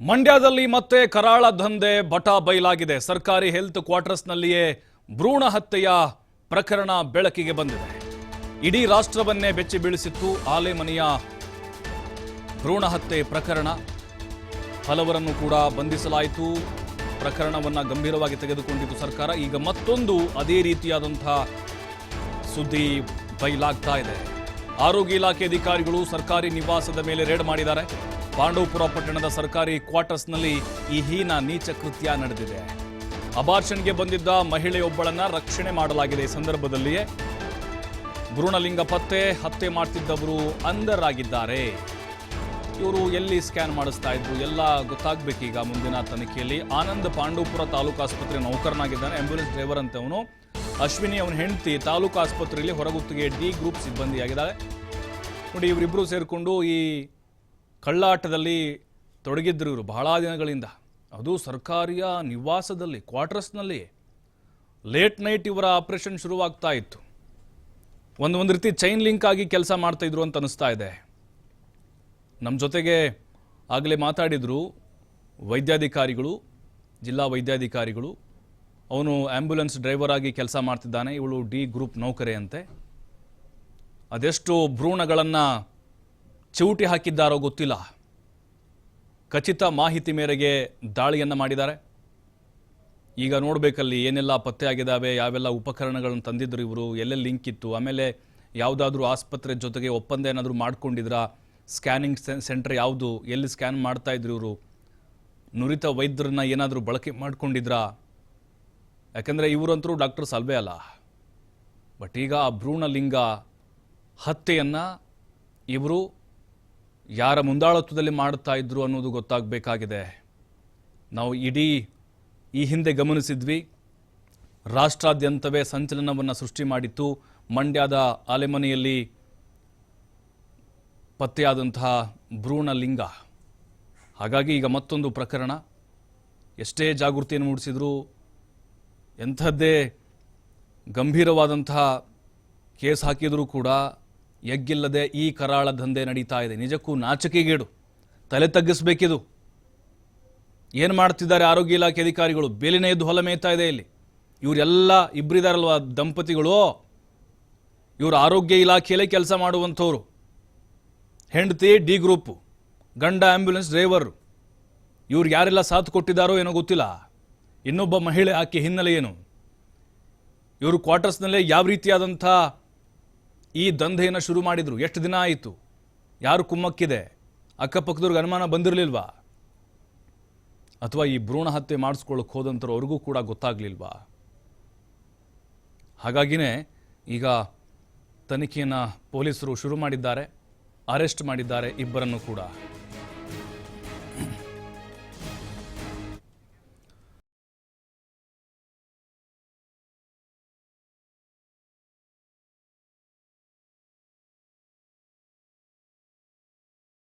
ಮಂಡ್ಯದಲ್ಲಿ ಮತ್ತೆ ಕರಾಳ ದಂಧೆ ಬಟ ಬಯಲಾಗಿದೆ. ಸರ್ಕಾರಿ ಹೆಲ್ತ್ ಕ್ವಾರ್ಟರ್ಸ್ನಲ್ಲಿಯೇ ಭ್ರೂಣ ಹತ್ಯೆಯ ಪ್ರಕರಣ ಬೆಳಕಿಗೆ ಬಂದಿದೆ. ಇಡೀ ರಾಷ್ಟ್ರವನ್ನೇ ಬೆಚ್ಚಿ ಬೀಳಿಸಿತ್ತು ಆಲೆಮನೆಯ ಭ್ರೂಣ ಹತ್ಯೆ ಪ್ರಕರಣ. ಹಲವರನ್ನು ಕೂಡ ಬಂಧಿಸಲಾಯಿತು. ಪ್ರಕರಣವನ್ನು ಗಂಭೀರವಾಗಿ ತೆಗೆದುಕೊಂಡಿದ್ದು ಸರ್ಕಾರ. ಈಗ ಮತ್ತೊಂದು ಅದೇ ರೀತಿಯಾದಂಥ ಸುದ್ದಿ ಬಯಲಾಗ್ತಾ ಇದೆ. ಆರೋಗ್ಯ ಇಲಾಖೆ ಅಧಿಕಾರಿಗಳು ಸರ್ಕಾರಿ ನಿವಾಸದ ಮೇಲೆ ರೇಡ್ ಮಾಡಿದ್ದಾರೆ. ಪಾಂಡವಪುರ ಪಟ್ಟಣದ ಸರ್ಕಾರಿ ಕ್ವಾರ್ಟರ್ಸ್ನಲ್ಲಿ ಈ ಹೀನ ನೀಚ ಕೃತ್ಯ ನಡೆದಿದೆ. ಅಬಾರ್ಷನ್ಗೆ ಬಂದಿದ್ದ ಮಹಿಳೆಯೊಬ್ಬಳನ್ನ ರಕ್ಷಣೆ ಮಾಡಲಾಗಿದೆ ಈ ಸಂದರ್ಭದಲ್ಲಿಯೇ. ಭ್ರೂಣಲಿಂಗ ಪತ್ತೆ ಹತ್ಯೆ ಮಾಡ್ತಿದ್ದವರು ಅಂಧರಾಗಿದ್ದಾರೆ. ಇವರು ಎಲ್ಲಿ ಸ್ಕ್ಯಾನ್ ಮಾಡಿಸ್ತಾ ಇದ್ರು ಎಲ್ಲ ಗೊತ್ತಾಗಬೇಕೀಗ ಮುಂದಿನ ತನಿಖೆಯಲ್ಲಿ. ಆನಂದ್ ಪಾಂಡವಪುರ ತಾಲೂಕು ಆಸ್ಪತ್ರೆ ನೌಕರನಾಗಿದ್ದಾನೆ. ಆಂಬ್ಯುಲೆನ್ಸ್ ಡ್ರೈವರ್ ಅಂತ ಅವನು. ಅಶ್ವಿನಿ ಅವನ ಹೆಂಡತಿ ತಾಲೂಕು ಆಸ್ಪತ್ರೆಯಲ್ಲಿ ಹೊರಗುತ್ತಿಗೆ ಡಿ ಗ್ರೂಪ್ ಸಿಬ್ಬಂದಿಯಾಗಿದ್ದಾಳೆ. ನೋಡಿ ಇವರಿಬ್ಬರು ಸೇರಿಕೊಂಡು ಈ ಕಳ್ಳಾಟದಲ್ಲಿ ತೊಡಗಿದ್ರು ಇವರು ಬಹಳ ದಿನಗಳಿಂದ. ಅದು ಸರ್ಕಾರಿಯ ನಿವಾಸದಲ್ಲಿ, ಕ್ವಾರ್ಟರ್ಸ್ನಲ್ಲಿ ಲೇಟ್ ನೈಟ್ ಇವರ ಆಪರೇಷನ್ ಶುರುವಾಗ್ತಾ ಇತ್ತು. ಒಂದು ಒಂದು ರೀತಿ ಚೈನ್ ಲಿಂಕ್ ಆಗಿ ಕೆಲಸ ಮಾಡ್ತಾ ಇದ್ರು ಅಂತ ಅನಿಸ್ತಾ ಇದೆ. ನಮ್ಮ ಜೊತೆಗೆ ಆಗಲೇ ಮಾತಾಡಿದರು ವೈದ್ಯಾಧಿಕಾರಿಗಳು, ಜಿಲ್ಲಾ ವೈದ್ಯಾಧಿಕಾರಿಗಳು ಅವನು ಆ್ಯಂಬುಲೆನ್ಸ್ ಡ್ರೈವರ್ ಆಗಿ ಕೆಲಸ ಮಾಡ್ತಿದ್ದಾನೆ. ಇವಳು ಡಿ ಗ್ರೂಪ್ ನೌಕರೆ ಅಂತೆ ಅದೆಷ್ಟು ಭ್ರೂಣಗಳನ್ನು ಚೌಟಿ ಹಾಕಿದ್ದಾರೋ ಗೊತ್ತಿಲ್ಲ. ಖಚಿತ ಮಾಹಿತಿ ಮೇರೆಗೆ ದಾಳಿಯನ್ನು ಮಾಡಿದ್ದಾರೆ. ಈಗ ನೋಡಬೇಕಲ್ಲಿ ಏನೆಲ್ಲ ಪತ್ತೆ ಆಗಿದ್ದಾವೆ, ಯಾವೆಲ್ಲ ಉಪಕರಣಗಳನ್ನು ತಂದಿದ್ರು ಇವರು, ಎಲ್ಲೆಲ್ಲಿ ಲಿಂಕ್ ಇತ್ತು, ಆಮೇಲೆ ಯಾವುದಾದ್ರೂ ಆಸ್ಪತ್ರೆ ಜೊತೆಗೆ ಒಪ್ಪಂದ ಏನಾದರೂ ಮಾಡ್ಕೊಂಡಿದ್ರಾ, ಸ್ಕ್ಯಾನಿಂಗ್ ಸೆಂಟರ್ ಯಾವುದು, ಎಲ್ಲಿ ಸ್ಕ್ಯಾನ್ ಮಾಡ್ತಾಯಿದ್ರು ಇವರು, ನುರಿತ ವೈದ್ಯರನ್ನ ಏನಾದರೂ ಬಳಕೆ ಮಾಡ್ಕೊಂಡಿದ್ರಾ ಯಾಕಂದರೆ ಇವರಂತರೂ ಡಾಕ್ಟರ್ಸ್ ಅಲ್ವೇ ಅಲ್ಲ. ಬಟ್ ಈಗ ಆ ಭ್ರೂಣಲಿಂಗ ಹತ್ಯೆಯನ್ನು ಇವರು ಯಾರ ಮುಂದಾಳತ್ವದಲ್ಲಿ ಮಾಡ್ತಾ ಇದ್ರು ಅನ್ನೋದು ಗೊತ್ತಾಗಬೇಕಾಗಿದೆ. ನಾವು ಇಡೀ ಈ ಹಿಂದೆ ಗಮನಿಸಿದ್ವಿ. ರಾಷ್ಟ್ರಾದ್ಯಂತವೇ ಸಂಚಲನವನ್ನು ಸೃಷ್ಟಿ ಮಾಡಿತ್ತು. ಮಂಡ್ಯದ ಆಲೆಮನೆಯಲ್ಲಿ ಪತ್ತೆಯಾದಂತಹ ಭ್ರೂಣಲಿಂಗ ಹಾಗಾಗಿ ಈಗ ಮತ್ತೊಂದು ಪ್ರಕರಣ. ಎಷ್ಟೇ ಜಾಗೃತಿಯನ್ನು ಮೂಡಿಸಿದ್ರು ಎಂಥದ್ದೇ ಗಂಭೀರವಾದಂತಹ ಕೇಸ್ ಹಾಕಿದರೂ ಕೂಡ ಎಗ್ಗಿಲ್ಲದೆ ಈ ಕರಾಳ ದಂಧೆ ನಡೀತಾ ಇದೆ. ನಿಜಕ್ಕೂ ನಾಚಿಕೆಗೇಡು. ತಲೆ ತಗ್ಗಿಸ್ಬೇಕಿದು. ಏನು ಮಾಡ್ತಿದ್ದಾರೆ ಆರೋಗ್ಯ ಇಲಾಖೆ ಅಧಿಕಾರಿಗಳು? ಬೇಲಿನ ಎದ್ದು ಹೊಲ ಮೇಯ್ತಾ ಇದೆ ಇಲ್ಲಿ. ಇವರೆಲ್ಲ ಇಬ್ಬರಿದಾರಲ್ವ ದಂಪತಿಗಳು? ಇವರು ಆರೋಗ್ಯ ಇಲಾಖೆಯಲ್ಲೇ ಕೆಲಸ ಮಾಡುವಂಥವ್ರು. ಹೆಂಡತಿ, ಡಿ ಗ್ರೂಪು, ಗಂಡ ಆ್ಯಂಬ್ಯುಲೆನ್ಸ್ ಡ್ರೈವರ್. ಇವ್ರಿಗೆ ಯಾರೆಲ್ಲ ಸಾಥ್ ಕೊಟ್ಟಿದ್ದಾರೋ ಏನೋ ಗೊತ್ತಿಲ್ಲ. ಇನ್ನೊಬ್ಬ ಮಹಿಳೆ ಆಕೆ ಹಿನ್ನೆಲೆ ಏನು? ಇವರು ಕ್ವಾರ್ಟರ್ಸ್ನಲ್ಲೇ ಯಾವ ರೀತಿಯಾದಂಥ ಈ ದಂಧೆಯನ್ನು ಶುರು ಮಾಡಿದ್ರು? ಎಷ್ಟು ದಿನ ಆಯಿತು? ಯಾರು ಕುಮ್ಮಕ್ಕಿದೆ? ಅಕ್ಕಪಕ್ಕದವ್ರಿಗೆ ಅನುಮಾನ ಬಂದಿರಲಿಲ್ವಾ? ಅಥವಾ ಈ ಭ್ರೂಣ ಹತ್ಯೆ ಮಾಡಿಸ್ಕೊಳ್ಳೋಕೆ ಹೋದಂಥರು ಅವ್ರಿಗೂ ಕೂಡ ಗೊತ್ತಾಗ್ಲಿಲ್ವಾ? ಹಾಗಾಗಿನೇ ಈಗ ತನಿಖೆಯನ್ನು ಪೊಲೀಸರು ಶುರು ಮಾಡಿದ್ದಾರೆ, ಅರೆಸ್ಟ್ ಮಾಡಿದ್ದಾರೆ ಇಬ್ಬರನ್ನು ಕೂಡ.